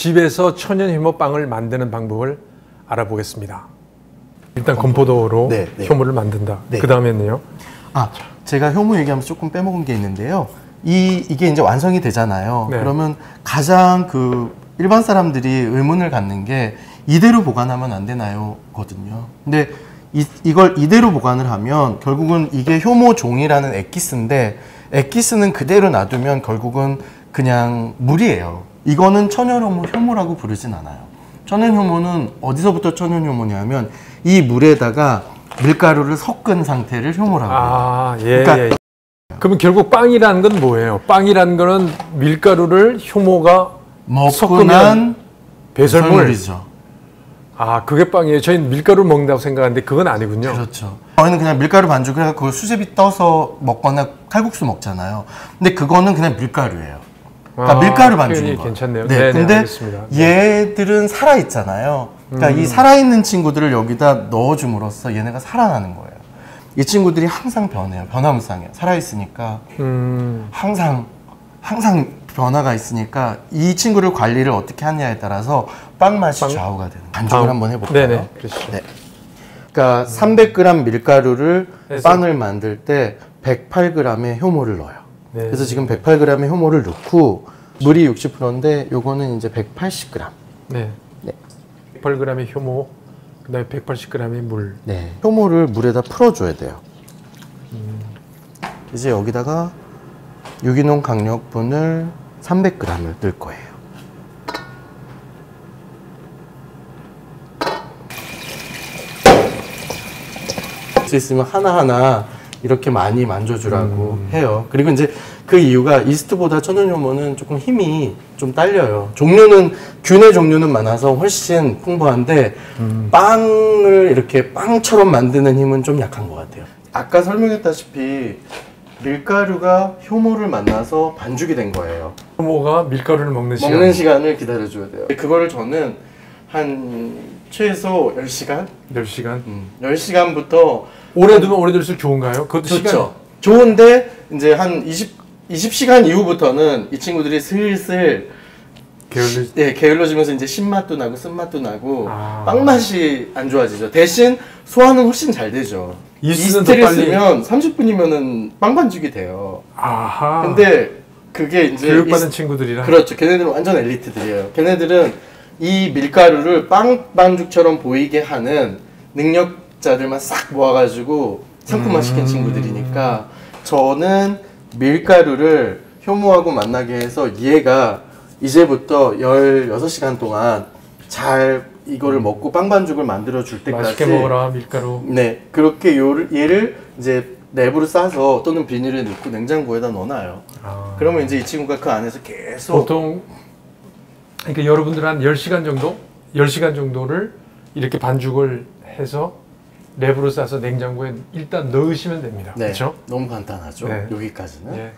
집에서 천연 효모빵을 만드는 방법을 알아보겠습니다. 일단 건포도로 네, 네. 효모를 만든다. 네. 그 다음에는요. 아, 제가 효모 얘기하면서 조금 빼먹은 게 있는데요. 이 이게 이제 완성이 되잖아요. 네. 그러면 가장 그 일반 사람들이 의문을 갖는 게 이대로 보관하면 안 되나요? 거든요. 근데 이, 이걸 이대로 보관을 하면 결국은 이게 효모 종이라는 액기스인데 액기스는 그대로 놔두면 결국은 그냥 물이에요. 이거는 천연 효모 효모라고 부르진 않아요. 천연 효모는 어디서부터 천연 효모냐면 이 물에다가 밀가루를 섞은 상태를 효모라고 해요. 아, 예, 그러니까- 예. 그러면 결국 빵이라는 건 뭐예요? 빵이라는 거는 밀가루를 효모가 섞으면 난 배설물. 배설물 이죠. 아, 그게 빵이에요. 저희는 밀가루를 먹는다고 생각하는데 그건 아니군요. 그렇죠. 저희는 그냥 밀가루 반죽을 해서 그걸 수제비 떠서 먹거나 칼국수 먹잖아요. 근데 그거는 그냥 밀가루예요. 그러니까 아, 밀가루 반죽인 거예요. 괜찮네요. 네, 네, 네, 근데 알겠습니다. 네. 얘들은 살아 있잖아요. 그러니까 이 살아 있는 친구들을 여기다 넣어줌으로써 얘네가 살아나는 거예요. 이 친구들이 항상 변해요. 변화무쌍해요. 살아 있으니까 음, 항상 항상 변화가 있으니까 이 친구를 관리를 어떻게 하냐에 따라서 빵 맛이 빵? 좌우가 되는. 반죽을 아, 한번 해볼까요? 네네, 그러시죠. 네. 그러니까 300g 밀가루를. 빵을 만들 때 108g의 효모를 넣어요. 네. 그래서 지금 108g의 효모를 넣고 물이 60%인데 요거는 이제 180g. 네. 네. 108g의 효모, 그다음에 180g의 물. 네. 효모를 물에다 풀어줘야 돼요. 이제 여기다가 유기농 강력분을 300g을 넣을 거예요. 수 있으면 하나하나 이렇게 많이 만져주라고 해요. 그리고 이제 그 이유가 이스트보다 천연효모는 조금 힘이 좀 딸려요. 종류는 균의 종류는 많아서 훨씬 풍부한데 빵을 이렇게 빵처럼 만드는 힘은 좀 약한 것 같아요. 아까 설명했다시피 밀가루가 효모를 만나서 반죽이 된 거예요. 효모가 밀가루를 먹는 시간. 먹는 시간을 기다려줘야 돼요. 그거를 저는 한 최소 10시간? 10시간. 음, 10시간부터 오래 두면 오래 둘수록 좋은가요? 그것도 시간. 좋죠. 좋은데 이제 한 20, 20시간 이후부터는 이 친구들이 슬슬 게을리. 예, 게을러지면서 이제 신맛도 나고 쓴맛도 나고 아. 빵 맛이 안 좋아지죠. 대신 소화는 훨씬 잘 되죠. 이스트를 빨리- 쓰면 30분이면은 빵 반죽이 돼요. 아하. 근데 그게 이제 교육받은 이스- 친구들이라. 그렇죠. 걔네들은 완전 엘리트들이에요. 걔네들은 이 밀가루를 빵 반죽처럼 보이게 하는 능력자들만 싹 모아가지고 상품화 시킨 음. 친구들이니까 저는 밀가루를 효모하고 만나게 해서 얘가 이제부터 16시간 동안 잘 이거를 먹고 빵 반죽을 만들어 줄 때까지 맛있게 먹어라 밀가루. 네 그렇게 요를, 얘를 이제 랩으로 싸서 또는 비닐에 넣고 냉장고에다 넣어놔요. 아. 그러면 이제 이 친구가 그 안에서 계속 보통 그러니까 여러분들 한 10시간 정도? 10시간 정도를 이렇게 반죽을 해서 랩으로 싸서 냉장고에 일단 넣으시면 됩니다. 네, 그렇죠? 너무 간단하죠. 네. 여기까지는. 예.